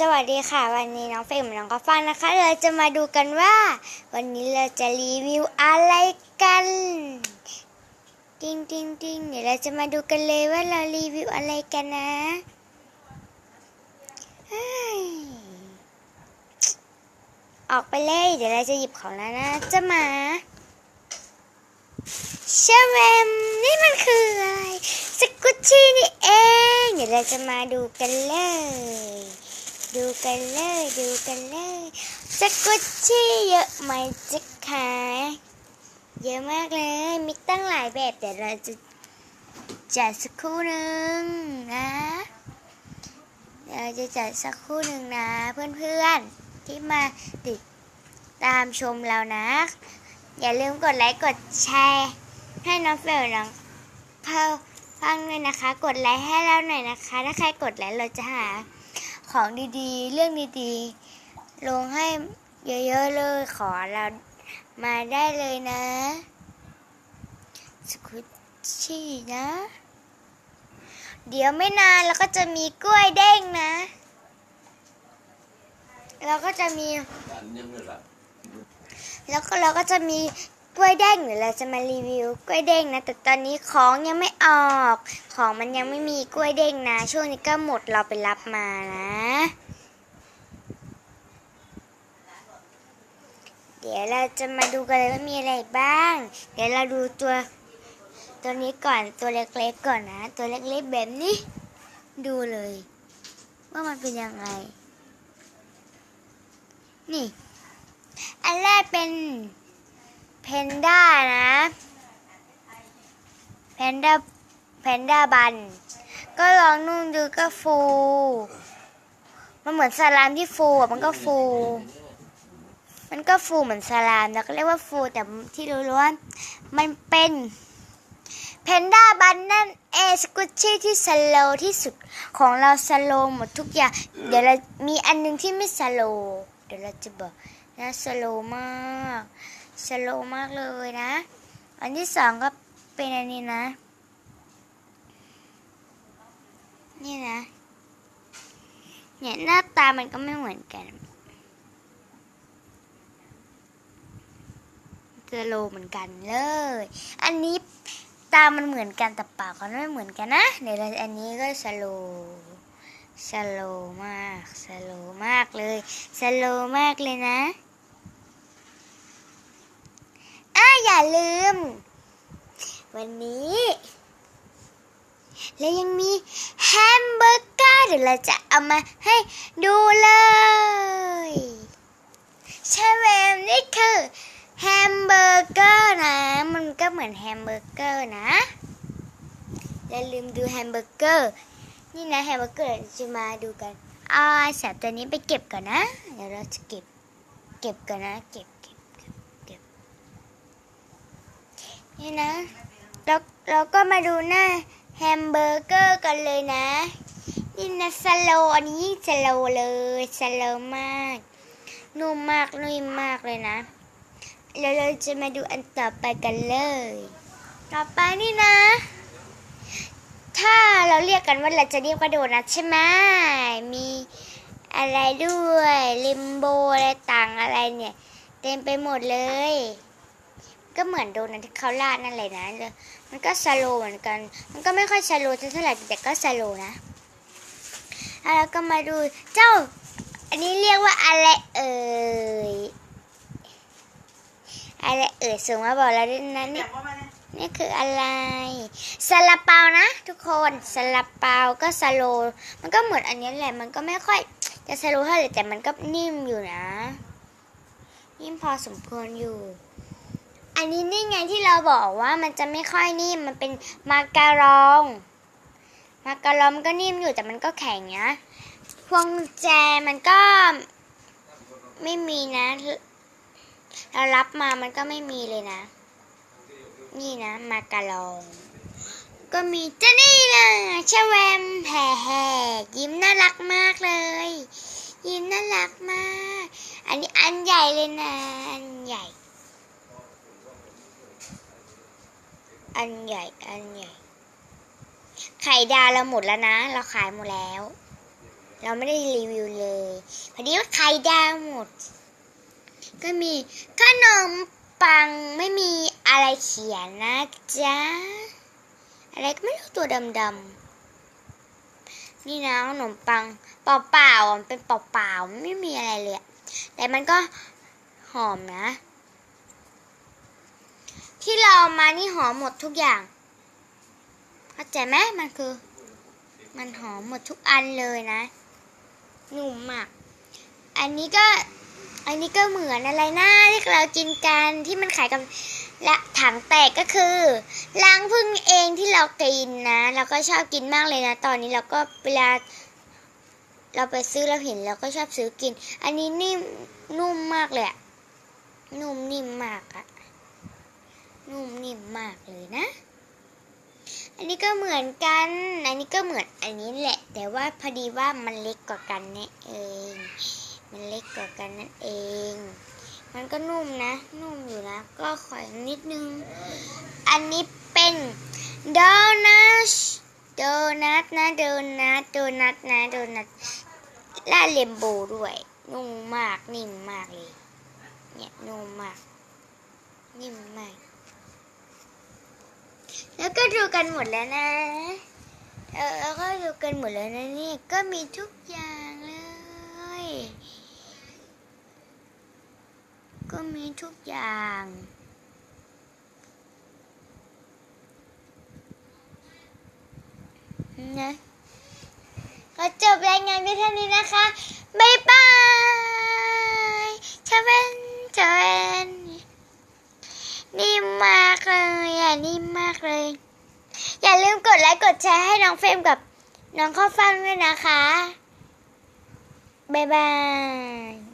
สวัสดีค่ะ วันนี้น้องเฟรมน้องก็ฟังนะคะ เราจะมาดูกันว่า วันนี้เราจะรีวิวอะไรกันติ้งติ้งติ้งเดี๋ยวเราจะมาดูกันเลยว่าเรารีวิวอะไรกันนะออกไปเลยเดี๋ยวเราจะหยิบของแล้วนะจะมาเชมมนี่มันคืออะไรสกุชชี่นี่เอง เดี๋ยวเราจะมาดูกันเลย ดูกันเลยดูกันเลยสกุชชี่เยอะไหมจ๊ะคะเยอะมากเลย มีตั้งหลายแบบแต่เราจะจัดสักคู่หนึ่งนะเดี๋ยวเราจะจัดสักคู่หนึ่งนะ เพื่อนๆที่มาติดตามชมเรานะ อย่าลืมกดไลค์กดแชร์ให้น้องเฟลน้องเพิ่ฟังด้วยนะคะ กดไลค์ให้เราหน่อยนะคะ ถ้าใครกดไลค์เราจะหา ของดีๆ เรื่องดีๆ ลงให้เยอะๆเลยขอเรามาได้เลยนะสกุชชี่นะ เดี๋ยวไม่นานเราก็จะมีกล้วยเด้งนะ เราก็จะมี แล้วก็เราก็จะมี กล้วยเด้งเดี๋ยวเราจะมารีวิวกล้วยเด้งนะ แต่ตอนนี้ของยังไม่ออก ของมันยังไม่มีกล้วยเด้งนะ ช่วงนี้ก็หมดเราไปรับมานะ เดี๋ยวเราจะมาดูกันเลยว่ามีอะไรบ้าง เดี๋ยวเราดูตัวตัวนี้ก่อนตัวเล็กๆก่อนนะ ตัวเล็กๆแบบนี้ ดูเลย ว่ามันเป็นยังไง นี่ อันแรกเป็น เพนด้านะเพนด้าเพนด้าบัน ก็ลองนุ่งดูก็ฟู มันเหมือนสลามที่ฟูอะมันก็ฟู มันก็ฟูเหมือนสลามแล้วก็เรียกว่าฟูแต่ที่รู้ว่ามันเป็นเพนด้าบันนั่นเอสกุชชี่ที่สโลที่สุดของเราสโลหมดทุกอย่าง เดี๋ยวเรามีอันหนึงที่ไม่สโลเดี๋ยวเราจะบอกนะสโลมาก สโลมากเลยนะ อันที่สองก็เป็นอันนี้นะ นี่นะ เนี่ยหน้าตามันก็ไม่เหมือนกันสโลเหมือนกันเลย อันนี้ตามันเหมือนกันแต่ปากมันไม่เหมือนกันนะเดี๋ยวอันนี้ก็สโลสโลมากสโลมากเลยสโลมากเลยนะ อ่าอย่าลืม วันนี้ และยังมีแฮมเบอร์เกอร์เดี๋ยวเราจะเอามาให้ดูเลยใช่ไหมนี่คือแฮมเบอร์เกอร์นะ มันก็เหมือนแฮมเบอร์เกอร์นะอย่าลืมดูแฮมเบอร์เกอร์นี่นะแฮมเบอร์เกอร์เดี๋ยวจะมาดูกันอ่าสับตัวนี้ไปเก็บก่อนนะ เดี๋ยวเราจะเก็บ เก็บก่อนนะ เก็บเก็บเก็บเก็บ นี่นะเราเราก็มาดูหน้าแฮมเบอร์เกอร์กันเลยนะนี่นะสโลอันนี้สโลเลยสโลมากนุ่มมากนุ่มมากเลยนะแล้วเราจะมาดูอันต่อไปกันเลย ต่อไปนี่นะ ถ้าเราเรียกกันว่าเราจะเรียกว่าโดนัทใช่ไหมมีอะไรด้วยลิมโบอะไรต่างอะไรเนี่ย เต็มไปหมดเลย ก็เหมือนโดนัทที่เขาราดนั่นเลยนะเลยมันก็สโลว์เหมือนกัน มันก็ไม่ค่อยสโลว์เท่าไหร่แต่ก็สโลว์นะแล้วก็มาดูเจ้า อันนี้เรียกว่าอะไรเอ่ยอะไรเอ่ยส่งมาบอกเราด้วยนะนี่นี่คืออะไรซาลาเปานะ ทุกคนซาลาเปาก็สโลว์มันก็เหมือนอันนี้แหละ มันก็ไม่ค่อยจะสโลว์เท่าไหร่แต่มันก็นิ่มอยู่นะ นิ่มพอสมควรอยู่ อันนี้นี่ไงที่เราบอกว่ามันจะไม่ค่อยนิ่ม มันเป็นมาการอง มาการองมันก็นิ่มอยู่แต่มันก็แข็งนะพวงแจมันก็ไม่มีนะ เรารับมามันก็ไม่มีเลยนะ นี่นะ มาการอง ก็มีเจ้านี่นะชแวมแผ่แหกยิ้มน่ารักมากเลย ยิ้มน่ารักมาก อันนี้อันใหญ่เลยนะ อันใหญ่ อันใหญ่ อันใหญ่ ไข่ดาวเราหมดแล้วนะ เราขายหมดแล้ว เราไม่ได้รีวิวเลยพอดีว่าไข่ดาวหมด ก็มีขนมปังไม่มีอะไรเขียนนะจ๊ะ อะไรก็ไม่รู้ตัวดำๆ นี่นะขนมปังเปล่าๆมันเป็นเปล่าๆ ไม่มีอะไรเลย แต่มันก็หอมนะ ที่เราเอามานี่หอมหมดทุกอย่าง เข้าใจไหมมันคือ มันหอมหมดทุกอันเลยนะนุ่มมากอันนี้ก็ อันนี้ก็เหมือนอะไรนะที่เรากินกันที่มันขายกับและถังแตกก็คือล้างพึ่งเองที่เรากินนะเราก็ชอบกินมากเลยนะ ตอนนี้เราก็เวลา เราไปซื้อเราเห็นเราก็ชอบซื้อกิน อันนี้นิ่มนุ่มมากเลยอะนุ่มนิ่มมากอะ นุ่มนิ่มมากเลยนะ อันนี้ก็เหมือนกัน อันนี้ก็เหมือนอันนี้แหละ แต่ว่าพอดีว่ามันเล็กกว่ากันนี่เอง มันเล็กกว่ากันนั่นเอง มันก็นุ่มนะ นุ่มอยู่นะ ก็ขออีกนิดนึง อันนี้เป็นโดนัทโดนัทนะโดนัทโดนัทนะโดนัทล่าเลมโบด้วย นุ่มมากนิ่มมากเลย เนี่ยนุ่มมากนิ่มมาก แล้วก็ดูกันหมดแล้วนะแล้วก็ดูกันหมดแล้วนะนี่ก็มีทุกอย่างเลย ก็มีทุกอย่างนะก็จบรายงานเพียงเท่านี้นะคะ บ๊ายบายชาเวนชาเวน นิ่มมากเลยอะนิ่มมากเลย อย่าลืมกดไลค์กดแชร์ให้น้องเฟรมกับน้องข้าวฟ่างด้วยนะคะ บ๊ายบาย